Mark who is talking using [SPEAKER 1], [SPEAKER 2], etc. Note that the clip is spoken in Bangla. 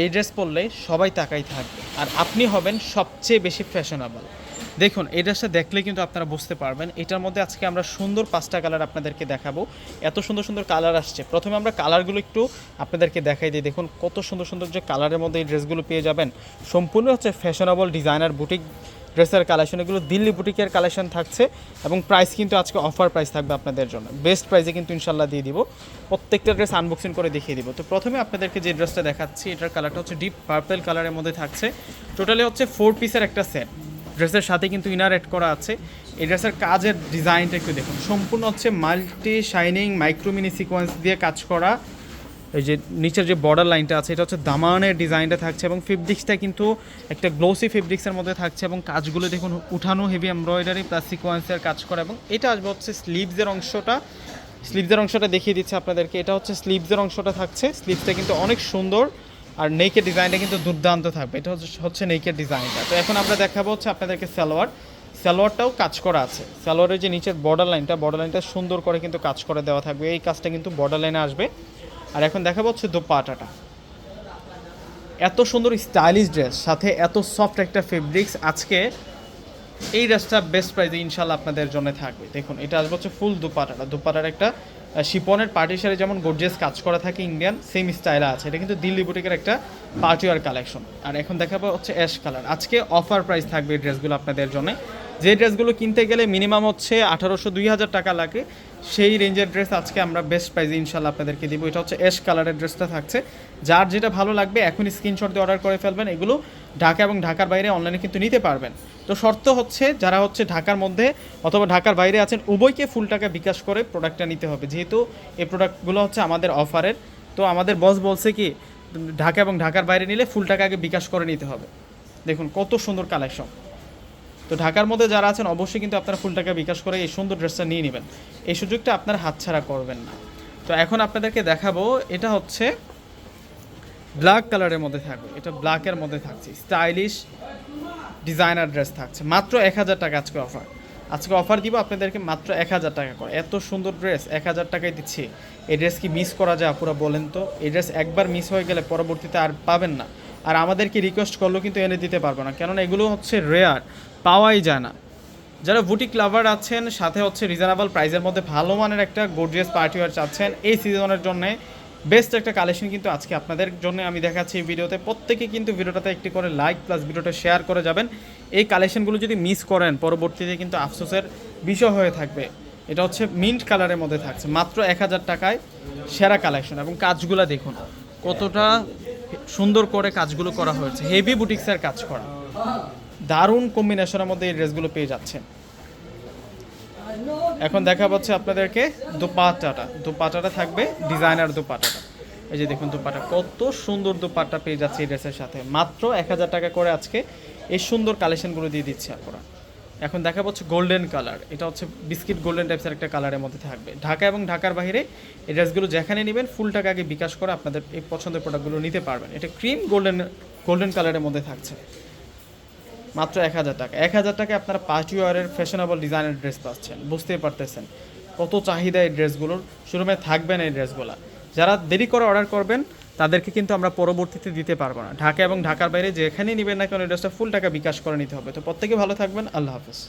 [SPEAKER 1] এই ড্রেস পরলে সবাই তাকাই থাকবে। আর আপনি হবেন সবচেয়ে বেশি ফ্যাশনেবল। দেখুন, এই ড্রেসটা দেখলে কিন্তু আপনারা বুঝতে পারবেন, এটার মধ্যে আজকে আমরা সুন্দর পাঁচটা কালার আপনাদেরকে দেখাবো। এত সুন্দর সুন্দর কালার আসছে। প্রথমে আমরা কালারগুলো একটু আপনাদেরকে দেখাই দিই। দেখুন, কত সুন্দর সুন্দর যে কালারের মধ্যে এই ড্রেসগুলো পেয়ে যাবেন। সম্পূর্ণ হচ্ছে ফ্যাশনেবল ডিজাইনার বুটিক ড্রেসের কালেকশন এগুলো দিল্লি বুটিকের কালেকশন থাকছে এবং প্রাইস কিন্তু আজকে অফার প্রাইস থাকবে আপনাদের জন্য। বেস্ট প্রাইসে কিন্তু ইনশাল্লাহ দিয়ে দিব। প্রত্যেকটা ড্রেস আনবক্সিং করে দেখিয়ে দিব। তো প্রথমে আপনাদেরকে যে ড্রেসটা দেখাচ্ছি, এটার কালারটা হচ্ছে ডিপ পার্পেল কালারের মধ্যে থাকছে। টোটালি হচ্ছে ফোর পিসের একটা সেট ড্রেসের সাথে কিন্তু ইনার অ্যাড করা আছে। এই ড্রেসের কাজের ডিজাইনটা একটু দেখুন। সম্পূর্ণ হচ্ছে মাল্টি শাইনিং মাইক্রোমিনি সিকোয়েন্স দিয়ে কাজ করা। এই যে নিচের যে বর্ডার লাইনটা আছে, এটা হচ্ছে দামানের ডিজাইনটা থাকছে এবং ফেব্রিক্সটা কিন্তু একটা গ্লোসি ফেব্রিক্সের মধ্যে থাকছে এবং কাজগুলো দেখুন, উঠানো হেভি এমব্রয়ডারি প্লাস সিকোয়েন্সের কাজ করা এবং এটা আসবে হচ্ছে স্লিভসের অংশটা। স্লিভসের অংশটা দেখিয়ে দিচ্ছে আপনাদেরকে। এটা হচ্ছে স্লিভসের অংশটা থাকছে। স্লিভসটা কিন্তু অনেক সুন্দর আর নেকের ডিজাইনটা কিন্তু দুর্দান্ত থাকবে। এটা হচ্ছে নেকের ডিজাইনটা তো এখন আমরা দেখাবো হচ্ছে আপনাদেরকে সালোয়ার। সালোয়ারটাও কাজ করা আছে। সালোয়ারের যে নিচের বর্ডার লাইনটা বর্ডার লাইনটা সুন্দর করে কিন্তু কাজ করে দেওয়া থাকবে। এই কাজটা কিন্তু বর্ডার লাইনে আসবে। আর এখন দেখাবো হচ্ছে দোপাটাটা। এত সুন্দর স্টাইলিশ ড্রেস সাথে এত সফট একটা ফেব্রিক্স আজকে এই ড্রেসটা বেস্ট প্রাইসে ইনশাল্লাহ আপনাদের জন্য থাকবে। দেখুন, এটা আসবে হচ্ছে ফুল দুপাটাটা। দুপাটার একটা শিপনের পার্টি শাড়ি যেমন গর্জিয়াস কাজ করা থাকে ইন্ডিয়ান সেম স্টাইলে আছে। এটা কিন্তু দিল্লি বুটিকের একটা পার্টি ওয়ার কালেকশন আর এখন দেখাবো হচ্ছে অ্যাশ কালার আজকে অফার প্রাইস থাকবে এই ড্রেসগুলো আপনাদের জন্য। যে ড্রেসগুলো কিনতে গেলে মিনিমাম হচ্ছে আঠারোশো দুই হাজার টাকা লাগে। সেই রেঞ্জের ড্রেস আজকে আমরা বেস্ট প্রাইসে ইনশাল্লাহ আপনাদেরকে দিব। এটা হচ্ছে অ্যাশ কালারের ড্রেসটা থাকছে। যার যেটা ভালো লাগবে, এখনই স্ক্রিনশট দিয়ে অর্ডার করে ফেলবেন। এগুলো ঢাকা এবং ঢাকার বাইরে অনলাইনে কিন্তু নিতে পারবেন। তো শর্ত হচ্ছে, যারা হচ্ছে ঢাকার মধ্যে অথবা ঢাকার বাইরে আছেন, উভয়কে ফুল টাকা বিকাশ করে প্রোডাক্টটা নিতে হবে। যেহেতু এই প্রোডাক্টগুলো হচ্ছে আমাদের অফারের তো আমাদের বস বলছে কি, ঢাকা এবং ঢাকার বাইরে নিলে ফুল টাকা আগে বিকাশ করে নিতে হবে। দেখুন কত সুন্দর কালেকশন তো ঢাকার মধ্যে যারা আছেন, অবশ্যই কিন্তু আপনারা ফুল টাকা বিকাশ করে এই সুন্দর ড্রেসটা নিয়ে নেবেন। এই সুযোগটা আপনারা হাতছাড়া করবেন না। তো এখন আপনাদেরকে দেখাবো, এটা হচ্ছে ব্ল্যাক কালারের মধ্যে থাকবে। এটা ব্ল্যাকের মধ্যে থাকছে। স্টাইলিশ ডিজাইনার ড্রেস থাকছে। মাত্র এক হাজার টাকা আজকে অফার। আজকে অফার দিব আপনাদেরকে মাত্র এক হাজার টাকা করে। এত সুন্দর ড্রেস, এক হাজার টাকায় দিচ্ছি। এই ড্রেস কি মিস করা যায় আপুরা বলেন তো? এই ড্রেস একবার মিস হয়ে গেলে পরবর্তীতে আর পাবেন না। আর আমাদেরকে রিকোয়েস্ট করলেও কিন্তু এনে দিতে পারব না। কেননা এগুলো হচ্ছে রেয়ার পাওয়াই যায় না। যারা বুটিক লাভার আছেন, সাথে হচ্ছে রিজনেবল প্রাইসের মধ্যে ভালো মানের একটা গোর্জিয়াস পার্টি ওয়ার চাচ্ছেন, এই সিজনের জন্য বেস্ট একটা কালেকশন কিন্তু আজকে আপনাদের জন্য আমি দেখাচ্ছি এই ভিডিওতে। প্রত্যেকে কিন্তু ভিডিওটাতে একটি করে লাইক প্লাস ভিডিওটা শেয়ার করে যাবেন। এই কালেকশনগুলো যদি মিস করেন, পরবর্তীতে কিন্তু আফসোসের বিষয় হয়ে থাকবে। এটা হচ্ছে মিন্ট কালারের মধ্যে থাকছে, মাত্র এক হাজার টাকায় সেরা কালেকশন এবং কাজগুলো দেখুন, কতটা সুন্দর করে কাজগুলো করা হয়েছে। হেভি বুটিক্সের কাজ করা। দারুণ কম্বিনেশনের মধ্যে এই ড্রেসগুলো পেয়ে যাচ্ছেন। এখন দেখা পাচ্ছে আপনাদেরকে দুপাটাটা। দুপাটাটা থাকবে ডিজাইনার দুপাটাটা। এই যে দেখুন দুপাটা, কত সুন্দর দুপাট্টা পেয়ে যাচ্ছে এই ড্রেসের সাথে। মাত্র এক হাজার টাকা করে আজকে এই সুন্দর কালেকশনগুলো দিয়ে দিচ্ছে আপনারা। এখন দেখা পাচ্ছে গোল্ডেন কালার এটা হচ্ছে বিস্কিট গোল্ডেন টাইপসের একটা কালারের মধ্যে থাকবে। ঢাকা এবং ঢাকার বাইরে এই ড্রেসগুলো যেখানে নেবেন ফুল টাকা আগে বিকাশ করে আপনাদের এই পছন্দের প্রোডাক্টগুলো নিতে পারবেন। এটা ক্রিম গোল্ডেন গোল্ডেন কালারের মধ্যে থাকছে। মাত্র এক হাজার টাকা। এক হাজার টাকায় আপনারা পার্টি ওয়ারের ফ্যাশনেবল ডিজাইনের ড্রেস পাচ্ছেন। বুঝতেই পারতেছেন কত চাহিদা এই ড্রেসগুলোর শোরুমে থাকবেন এই ড্রেসগুলো যারা দেরি করে অর্ডার করবেন, তাদেরকে কিন্তু আমরা পরবর্তীতে দিতে পারব না। ঢাকা এবং ঢাকার বাইরে যেখানেই নেবেন না কেন, এই ড্রেসটা ফুল টাকা বিকাশ করে নিতে হবে। তো প্রত্যেকে ভালো থাকবেন। আল্লাহ হাফেজ।